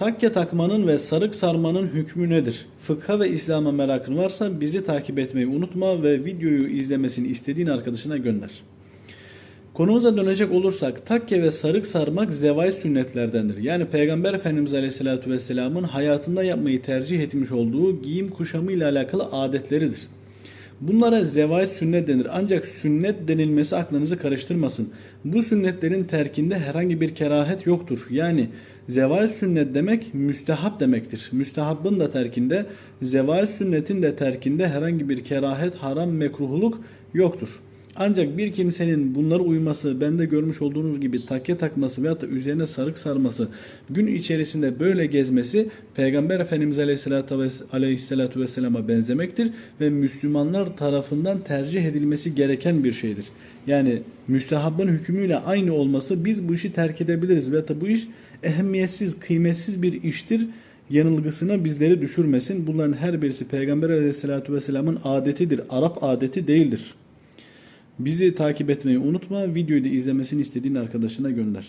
Takke takmanın ve sarık sarmanın hükmü nedir? Fıkha ve İslam'a merakın varsa bizi takip etmeyi unutma ve videoyu izlemesini istediğin arkadaşına gönder. Konumuza dönecek olursak takke ve sarık sarmak zevai sünnetlerdendir. Yani Peygamber Efendimiz Aleyhisselatü Vesselam'ın hayatında yapmayı tercih etmiş olduğu giyim kuşamı ile alakalı adetleridir. Bunlara zevait sünnet denir. Ancak sünnet denilmesi aklınızı karıştırmasın. Bu sünnetlerin terkinde herhangi bir kerahet yoktur. Yani zevait sünnet demek müstehap demektir. Müstehabın da terkinde, zevait sünnetin de terkinde herhangi bir kerahet, haram, mekruhluk yoktur. Ancak bir kimsenin bunlara uyması, bende görmüş olduğunuz gibi takke takması veyahut da üzerine sarık sarması, gün içerisinde böyle gezmesi Peygamber Efendimiz Aleyhisselatü, Ves- Aleyhisselatü Vesselam'a benzemektir ve Müslümanlar tarafından tercih edilmesi gereken bir şeydir. Yani müstehabın hükmüyle aynı olması biz bu işi terk edebiliriz veyahut da bu iş ehemmiyetsiz, kıymetsiz bir iştir yanılgısına bizleri düşürmesin. Bunların her birisi Peygamber Aleyhisselatü Vesselam'ın adetidir. Arap adeti değildir. Bizi takip etmeyi unutma. Videoyu da izlemesini istediğin arkadaşına gönder.